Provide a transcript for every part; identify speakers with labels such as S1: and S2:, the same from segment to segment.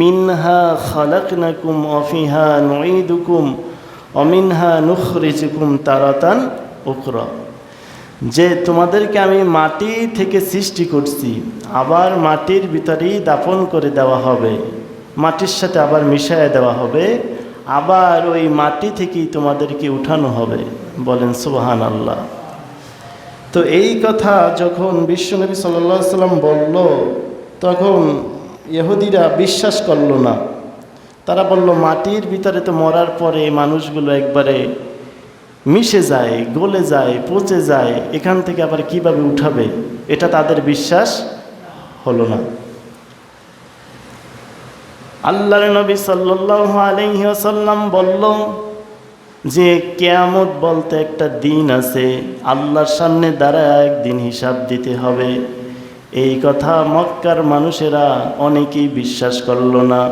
S1: মিনহা খালাকনাকুম অফিহা নুঈদুকুম অমিনহা নুখরিজুকুম তারাতান উকরা যে তোমাদেরকে আমি মাটি থেকে সৃষ্টি করছি, আবার মাটির ভিতরেই দাপন করে দেওয়া হবে, মাটির সাথে আবার মিশায় দেওয়া হবে, আবার ওই মাটি থেকেই তোমাদেরকে উঠানো হবে, বলেন সুবাহান আল্লাহ তো এই কথা যখন বিশ্বনবী সাল্লাম বলল, তখন ইহুদিরা বিশ্বাস করল না। তারা বলল, মাটির ভিতরে তো মরার পরে মানুষগুলো একবারে মিশে যায়, গলে যায়, পচে যায়, এখান থেকে আবার কীভাবে উঠাবে? এটা তাদের বিশ্বাস হলো না। আল্লাহর নবী ওয়াসাল্লাম বলল যে, কেয়ামত বলতে একটা দিন আছে, আল্লাহর সামনে দ্বারা একদিন হিসাব দিতে হবে। এই কথা মক্কার মানুষেরা অনেকেই বিশ্বাস করল না।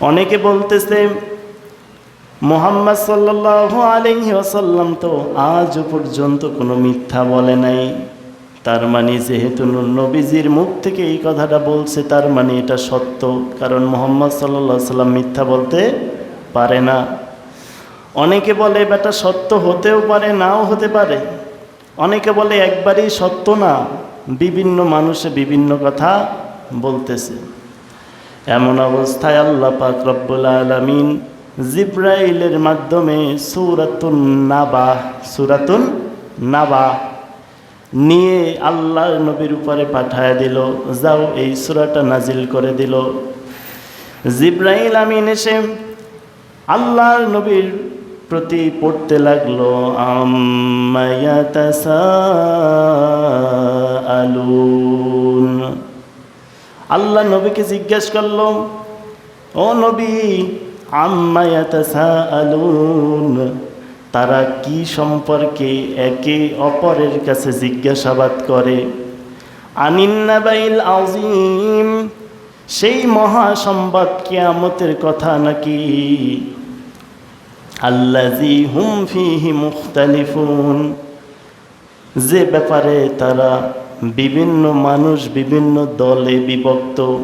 S1: অনেকে বলতেছে, মোহাম্মদ সাল্লাল্লাহু আলাইহি ওয়াসাল্লাম তো আজ পর্যন্ত কোনো মিথ্যা বলে নাই। তার মানে যেহেতু নবীজির মুখ থেকে এই কথাটা বলছে, তার মানে এটা সত্য। কারণ মোহাম্মদ সাল্লাহ সাল্লাম মিথ্যা বলতে পারে না। অনেকে বলে, বেটা, সত্য হতেও পারে, নাও হতে পারে। অনেকে বলে একবারই সত্য না, বিভিন্ন মানুষে বিভিন্ন কথা বলতেছে। এমন অবস্থায় আল্লাহ পাক রব্বুল আলমিন জিব্রাইলের মাধ্যমে সুরাতুন নাবা সুরাতুন নাবা নিয়ে আল্লাহ নবীর উপরে পাঠায় দিল। যাও, এই সুরাটা নাজিল করে দিল। জিব্রাইল আমিন এসে আল্লাহর নবীর প্রতি পড়তে লাগল আলুন আল্লাহ নবীকে জিজ্ঞেস করল, ও নবী আলুন তারা কি সম্পর্কে একে অপরের কাছে জিজ্ঞাসাবাদ করে? আনিন্নাবাইল আজিম সেই মহাসম্বাদ কেয়ামতের কথা নাকি? আল্লাজি হুম ফিহি মুখতালিফুন। যে ব্যাপারে তারা বিভিন্ন মানুষ বিভিন্ন দলে বিভক্ত।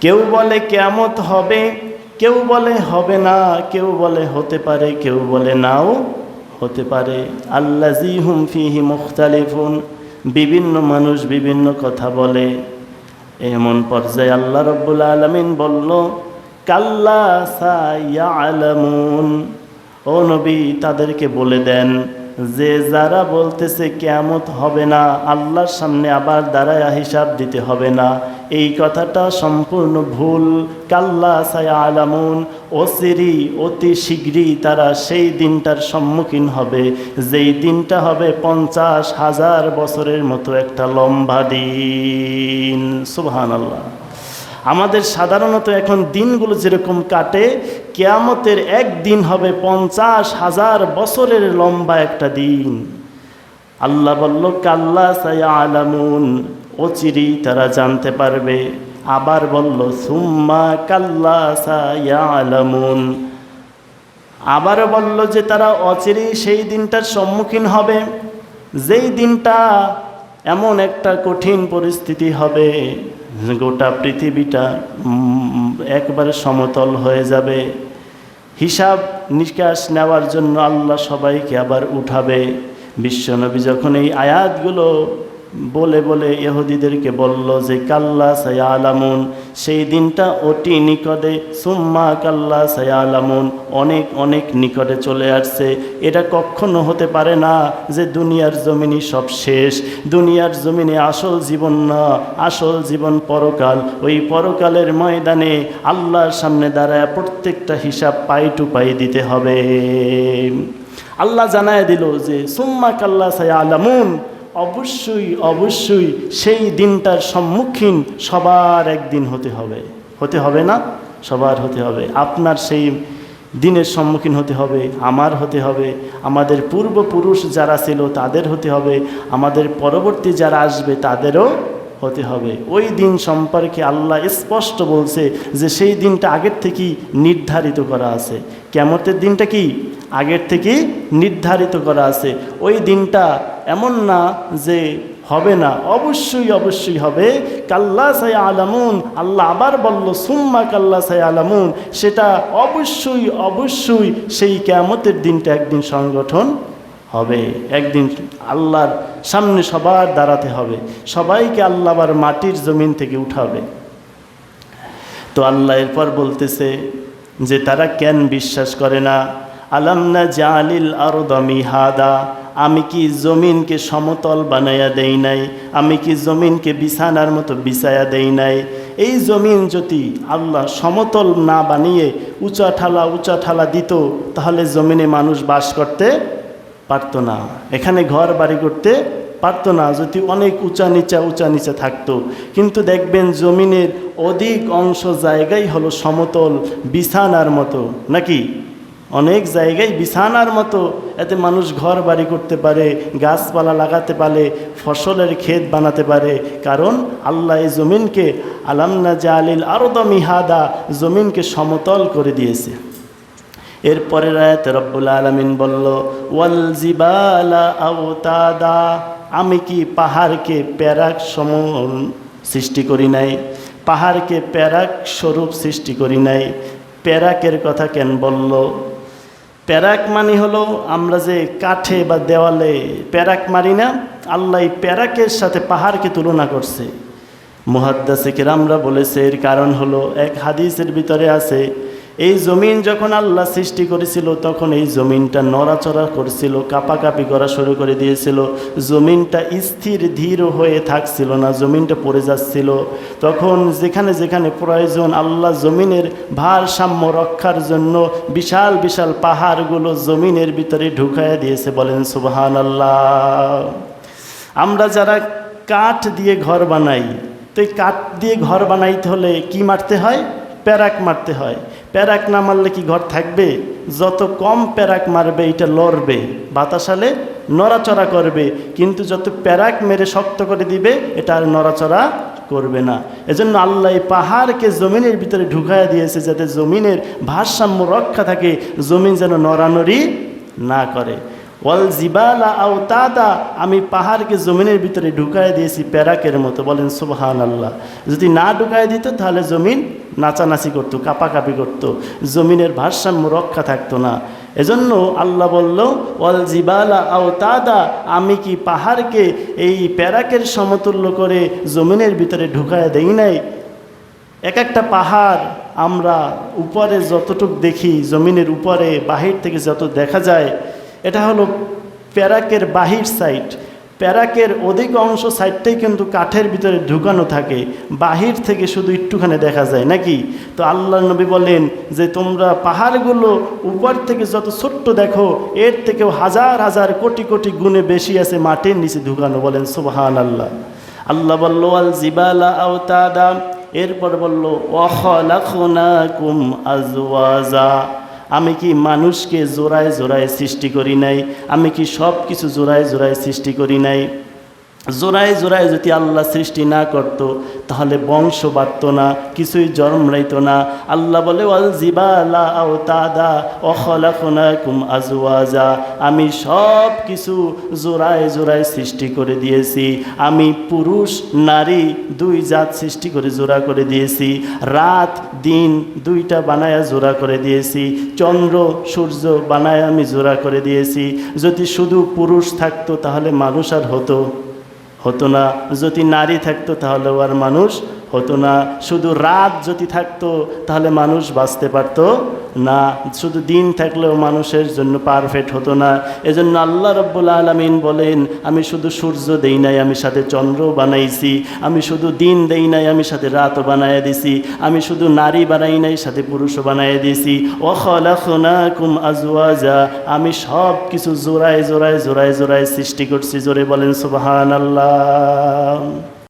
S1: কেউ বলে কেয়ামত হবে, কেউ বলে হবে না, কেউ বলে হতে পারে, কেউ বলে নাও হতে পারে। আল্লাজি হুম ফিহি মুখতালিফুন, বিভিন্ন মানুষ বিভিন্ন কথা বলে। এমন পর্যায়ে আল্লাহ রব্বুল আলমিন বলল কাল্লা আলামুন ও নবী, তাদেরকে বলে দেন, যে যারা বলতেছে কেয়ামত হবে না, আল্লাহর সামনে আবার দাঁড়ায় হিসাব দিতে হবে না। এই কথাটা সম্পূর্ণ ভুল। কাল্লা সায়া আলামুন অসিরি অতি শীঘ্রই তারা সেই দিনটার সম্মুখীন হবে। যেই দিনটা হবে পঞ্চাশ হাজার বছরের মতো একটা লম্বা দিন। সুবহান আল্লাহ আমাদের সাধারণত এখন দিনগুলো যেরকম কাটে, কেয়ামতের এক দিন হবে পঞ্চাশ হাজার বছরের লম্বা একটা দিন। আল্লাহ বলল, কাল্লা সায়া আলামুন অচিরি তারা জানতে পারবে। আবার বলল, সুম্মা কাল্লা সায়া আলামুন আবারও বলল যে, তারা অচিরি সেই দিনটার সম্মুখীন হবে। যেই দিনটা এমন একটা কঠিন পরিস্থিতি হবে গোটা পৃথিবীটা একবারে সমতল হয়ে যাবে। হিসাব নিকাশ নেওয়ার জন্য আল্লাহ সবাইকে আবার উঠাবে। বিশ্বনবী যখন এই আয়াতগুলো বলে বলে ইহুদিদেরকে বলল যে, কাল্লা সায়া আলামুন সেই দিনটা অতি নিকটে, সুম্মা কাল্লা সায়া আলামুন অনেক অনেক নিকটে চলে আসছে। এটা কখনো হতে পারে না যে, দুনিয়ার জমিনই সব শেষ। দুনিয়ার জমিনে আসল জীবন না, আসল জীবন পরকাল। ওই পরকালের ময়দানে আল্লাহর সামনে দাঁড়ায় প্রত্যেকটা হিসাব পাই টু পাই দিতে হবে। আল্লাহ জানায় দিল যে, সুম্মা কাল্লা সায়া আলামুন অবশ্যই অবশ্যই সেই দিনটার সম্মুখীন সবার একদিন হতে হবে। হতে হবে না? সবার হতে হবে। আপনার সেই দিনের সম্মুখীন হতে হবে, আমার হতে হবে, আমাদের পূর্বপুরুষ যারা ছিল তাদের হতে হবে, আমাদের পরবর্তী যারা আসবে তাদেরও হতে হবে। ওই দিন সম্পর্কে আল্লাহ স্পষ্ট বলছে যে সেই দিনটা আগের থেকেই নির্ধারিত করা আছে। কেমতের দিনটা কি? আগের থেকেই নির্ধারিত করা আছে। ওই দিনটা এমন না যে হবে না, অবশ্যই অবশ্যই হবে। কাল্লা সাই আলামুন আল্লাহ আবার বলল, সুম্মা কাল্লা সাই আলামুন সেটা অবশ্যই অবশ্যই সেই কেয়ামতের দিনটা একদিন সংগঠন হবে। একদিন আল্লাহর সামনে সবার দাঁড়াতে হবে। সবাইকে আল্লাহ আবার মাটির জমিন থেকে উঠাবে। তো আল্লাহ এরপর বলতেছে যে, তারা কেন বিশ্বাস করে না? আলামনা জালিল আরও দমি হাদা আমি কি জমিনকে সমতল বানাইয়া দেই নাই? আমি কি জমিনকে বিছানার মতো বিছায়া দেই নাই? এই জমিন যদি আল্লাহ সমতল না বানিয়ে উঁচা ঠালা উঁচা ঠালা দিত, তাহলে জমিনে মানুষ বাস করতে পারতো না। এখানে ঘর বাড়ি করতে পারতো না। যদি অনেক উঁচা নিচা উঁচা নিচা থাকতো। কিন্তু দেখবেন জমিনের অধিক অংশ জায়গাই হলো সমতল, বিছানার মতো। নাকি? অনেক জায়গায় বিছানার মতো। এতে মানুষ ঘর বাড়ি করতে পারে, গাছপালা লাগাতে পারে, ফসলের ক্ষেত বানাতে পারে। কারণ আল্লাহ এই জমিনকে আলামনা জালিল আরও মিহাদা, জমিনকে সমতল করে দিয়েছে। এরপরের আয়াত রব্বুল আলমিন বলল, ওয়াল জিবালা আওতাদা আমি কি পাহাড়কে প্যারাক সম সৃষ্টি করি নাই? পাহাড়কে প্যারাক স্বরূপ সৃষ্টি করি নাই। প্যারাকের কথা কেন বলল? প্যারাক মানে হলো আমরা যে কাঠে বা দেওয়ালে প্যারাক মারি না, আল্লাহ প্যারাকের সাথে পাহাড়কে তুলনা করছে। মুহাদ্দাসে কেরামরা বলেছে, এর কারণ হলো এক হাদিসের ভিতরে আছে এই জমিন যখন আল্লাহ সৃষ্টি করেছিল, তখন এই জমিনটা নড়াচড়া করছিল, কাপাকাপি করা শুরু করে দিয়েছিল। জমিনটা স্থির, ধীর হয়ে থাকছিল না, জমিনটা পড়ে যাচ্ছিল। তখন যেখানে যেখানে প্রয়োজন, আল্লাহ জমিনের ভারসাম্য রক্ষার জন্য বিশাল বিশাল পাহাড়গুলো জমিনের ভিতরে ঢুকাইয়া দিয়েছে, বলেন সুবাহান আল্লাহ আমরা যারা কাঠ দিয়ে ঘর বানাই, তো এই কাঠ দিয়ে ঘর বানাইতে হলে কি মারতে হয়? প্যারাক মারতে হয়। প্যারাক না মারলে কি ঘর থাকবে? যত কম প্যারাক মারবে, এটা লড়বে। বাতাসালে নড়াচড়া করবে, কিন্তু যত প্যারাক মেরে শক্ত করে দিবে, এটা আর নড়াচড়া করবে না। এজন্য আল্লাহ এই পাহাড়কে জমিনের ভিতরে ঢুকাইয়া দিয়েছে, যাতে জমিনের ভারসাম্য রক্ষা থাকে, জমিন যেন নড়ানড়ি না করে। ওয়াল জিবালা আও তাদা আমি পাহাড়কে জমিনের ভিতরে ঢুকাই দিয়েছি প্যারাকের মতো। বলেন সুবহান আল্লাহ যদি না ঢুকাই দিত, তাহলে জমিন নাচানাচি করতো, কাপাকাপি করতো। জমিনের ভারসাম্য রক্ষা থাকতো না। এজন্য আল্লাহ বলল, ওয়াল জিবালা আও তাদা আমি কি পাহাড়কে এই প্যারাকের সমতুল্য করে জমিনের ভিতরে ঢুকায় দেই নাই? এক একটা পাহাড় আমরা উপরে যতটুক দেখি, জমিনের উপরে, বাহির থেকে যত দেখা যায় এটা হলো প্যারাকের বাহির সাইড প্যারাকের অধিক অংশ সাইডটাই কিন্তু কাঠের ভিতরে ঢুকানো থাকে। বাহির থেকে শুধু একটুখানি দেখা যায়, নাকি? তো আল্লাহ নবী বলেন যে, তোমরা পাহাড়গুলো উপর থেকে যত ছোট্ট দেখো, এর থেকেও হাজার হাজার কোটি কোটি গুণে বেশি আছে মাটির নিচে ঢুকানো। বলেন সুবহান আল্লাহ আল্লাহ বলল আল জিবালা আও তাদাম এরপর বলল কুম আজওয়াজা। আমি কি মানুষকে জোড়ায় জোড়ায় সৃষ্টি করি নাই? আমি কি সব কিছু জোড়ায় জোড়ায় সৃষ্টি করি নাই? জোড়ায় জোড়ায় যদি আল্লাহ সৃষ্টি না করত, তাহলে বংশ বাড়ত না, কিছুই জন্মাইতো না। আল্লাহ বলে, ওয়াল তাদা আমি সব কিছু জোড়ায় জোড়ায় সৃষ্টি করে দিয়েছি। আমি পুরুষ, নারী, দুই জাত সৃষ্টি করে জোড়া করে দিয়েছি। রাত, দিন দুইটা বানায়া জোড়া করে দিয়েছি। চন্দ্র, সূর্য বানায় আমি জোড়া করে দিয়েছি। যদি শুধু পুরুষ থাকতো, তাহলে মানুষ আর হতো। হতো না। যদি নারী থাকতো তাহলে আর মানুষ হতো না। শুধু রাত যদি থাকতো তাহলে মানুষ বাঁচতে পারতো। না, শুধু দিন থাকলেও মানুষের জন্য পারফেক্ট হতো না। এজন্য আল্লাহ রব্বুল আলমিন বলেন, আমি শুধু সূর্য দেই নাই, আমি সাথে চন্দ্র বানাইছি। আমি শুধু দিন দেই নাই, আমি সাথে রাতও বানাইয়া দিছি। আমি শুধু নারী বানাই নাই, সাথে পুরুষও বানাইয়া দিছি। কুম আজওয়াজা। আমি সব কিছু জোড়ায় জোড়ায় জোড়ায় জোড়ায় সৃষ্টি করছি, জোরে বলেন সুবাহান আল্লাহ